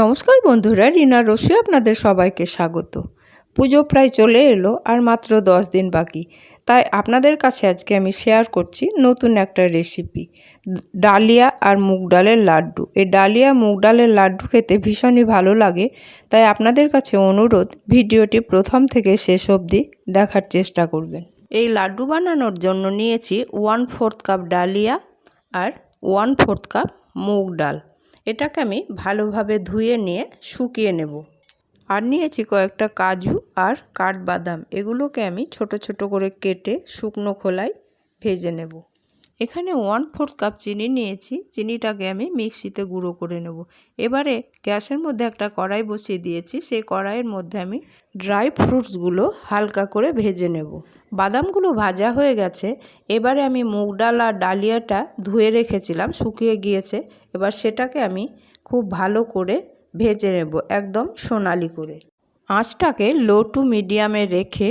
নমস্কার বন্ধুরা, রিনা রসি আপনাদের সবাইকে স্বাগত। পুজো প্রায় চলে এলো আর মাত্র দশ দিন বাকি। তাই আপনাদের কাছে আজকে আমি শেয়ার করছি নতুন একটা রেসিপি ডালিয়া আর মুগ ডালের লাড্ডু। এই ডালিয়া, মুগ ডালের লাড্ডু খেতে ভীষণই ভালো লাগে, তাই আপনাদের কাছে অনুরোধ, ভিডিওটি প্রথম থেকে শেষ অবধি দেখার চেষ্টা করবেন। এই লাড্ডু বানানোর জন্য নিয়েছি ওয়ান ফোর্থ কাপ ডালিয়া আর ওয়ান ফোর্থ কাপ মুগ ডাল। এটাকে আমি ভালোভাবে ধুয়ে নিয়ে শুকিয়ে নেব। আর নিয়েছি কয়েকটা কাজু আর কাঠবাদাম। এগুলোকে আমি ছোট ছোট করে কেটে শুকনো খোলায় ভেজে নেব। এখানে ওয়ান ফোর্থ কাপ চিনি নিয়েছি। চিনিটাকে আমি মিক্সিতে গুঁড়ো করে নেব। এবারে গ্যাসের মধ্যে একটা কড়াই বসিয়ে দিয়েছি। সেই কড়াইয়ের মধ্যে আমি ড্রাই ফ্রুটসগুলো হালকা করে ভেজে নেব। বাদামগুলো ভাজা হয়ে গেছে। এবারে আমি মুগ ডাল আর ডালিয়াটা ধুয়ে রেখেছিলাম, শুকিয়ে গিয়েছে। এবার সেটাকে আমি খুব ভালো করে ভেজে নেব, একদম সোনালি করে। আঁচটাকে লো টু মিডিয়ামে রেখে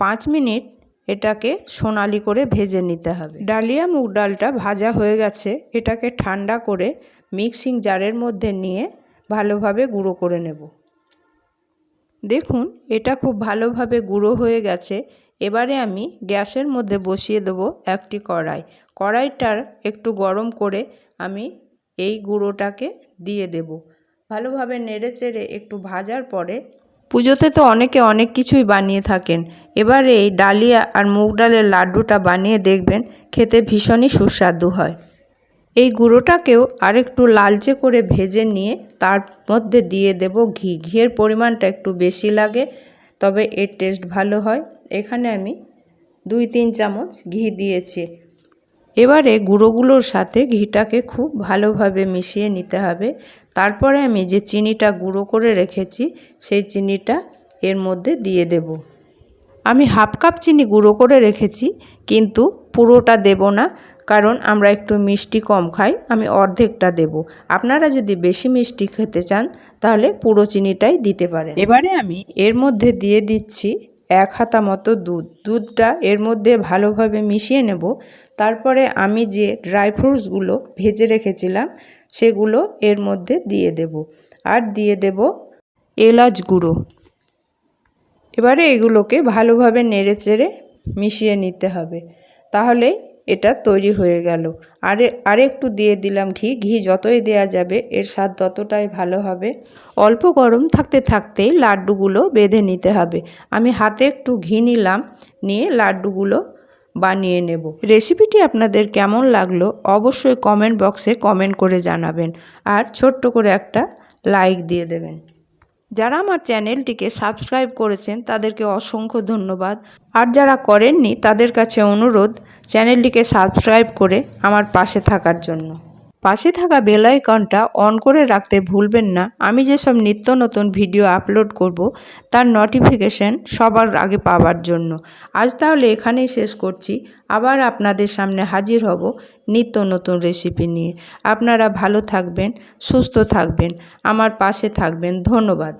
পাঁচ মিনিট এটাকে সোনালি করে ভেজে নিতে হবে। ডালিয়া মুগ ডালটা ভাজা হয়ে গেছে, এটাকে ঠান্ডা করে মিক্সিং জারের মধ্যে নিয়ে ভালোভাবে গুঁড়ো করে নেব। দেখুন, এটা খুব ভালোভাবে গুঁড়ো হয়ে গেছে। এবারে আমি গ্যাসের মধ্যে বসিয়ে দেবো একটি কড়াই। কড়াইটার একটু গরম করে আমি এই গুঁড়োটাকে দিয়ে দেব। ভালোভাবে নেড়ে চেড়ে একটু ভাজার পরে, পুজোতে তো অনেকে অনেক কিছুই বানিয়ে থাকেন। এবারে এই ডালিয়া আর মুগ ডালের লাড্ডুটা বানিয়ে দেখবেন, খেতে ভীষণই সুস্বাদু হয়। এই গুঁড়োটাকেও আরেকটু লালচে করে ভেজে নিয়ে তার মধ্যে দিয়ে দেব ঘি। ঘিয়ের পরিমাণটা একটু বেশি লাগে, তবে এর টেস্ট ভালো হয়। এখানে আমি দুই তিন চামচ ঘি দিয়েছি। এবারে গুঁড়োগুলোর সাথে ঘিটাকে খুব ভালোভাবে মিশিয়ে নিতে হবে। তারপরে আমি যে চিনিটা গুঁড়ো করে রেখেছি, সেই চিনিটা এর মধ্যে দিয়ে দেব। আমি হাফ কাপ চিনি গুঁড়ো করে রেখেছি, কিন্তু পুরোটা দেব না, কারণ আমরা একটু মিষ্টি কম খাই, আমি অর্ধেকটা দেব। আপনারা যদি বেশি মিষ্টি খেতে চান, তাহলে পুরো চিনিটাই দিতে পারেন। এবারে আমি এর মধ্যে দিয়ে দিচ্ছি এক হাতা মতো দুধ। দুধটা এর মধ্যে ভালোভাবে মিশিয়ে নেব। তারপরে আমি যে ড্রাই ফ্রুটসগুলো ভেজে রেখেছিলাম, সেগুলো এর মধ্যে দিয়ে দেব। আর দিয়ে দেব এলাচ গুঁড়ো। এবারে এগুলোকে ভালোভাবে নেড়ে চেড়ে মিশিয়ে নিতে হবে। তাহলে এটা তৈরি হয়ে গেল। আরে, আরেকটু দিয়ে দিলাম ঘি। ঘি যতই দেয়া যাবে, এর স্বাদ ততটাই ভালো হবে। অল্প গরম থাকতে থাকতেই লাড্ডুগুলো বেঁধে নিতে হবে। আমি হাতে একটু ঘি নিলাম, নিয়ে লাড্ডুগুলো বানিয়ে নেব। রেসিপিটি আপনাদের কেমন লাগল অবশ্যই কমেন্ট বক্সে কমেন্ট করে জানাবেন। আর ছোট্ট করে একটা লাইক দিয়ে দেবেন। যারা আমার চ্যানেলটিকে সাবস্ক্রাইব করেছেন তাদেরকে অসংখ্য ধন্যবাদ। আর যারা করেননি, তাদের কাছে অনুরোধ, চ্যানেলটিকে সাবস্ক্রাইব করে আমার পাশে থাকার জন্য। পাশে থাকা বেল আইকনটা অন করে রাখতে ভুলবেন না। আমি যেসব নিত্য নতুন ভিডিও আপলোড করব, তার নোটিফিকেশন সবার আগে পাওয়ার জন্য। আজ তাহলে এখানেই শেষ করছি। আবার আপনাদের সামনে হাজির হব নিত্য নতুন রেসিপি নিয়ে। আপনারা ভালো থাকবেন, সুস্থ থাকবেন। আমার পাশে থাকবেন। ধন্যবাদ।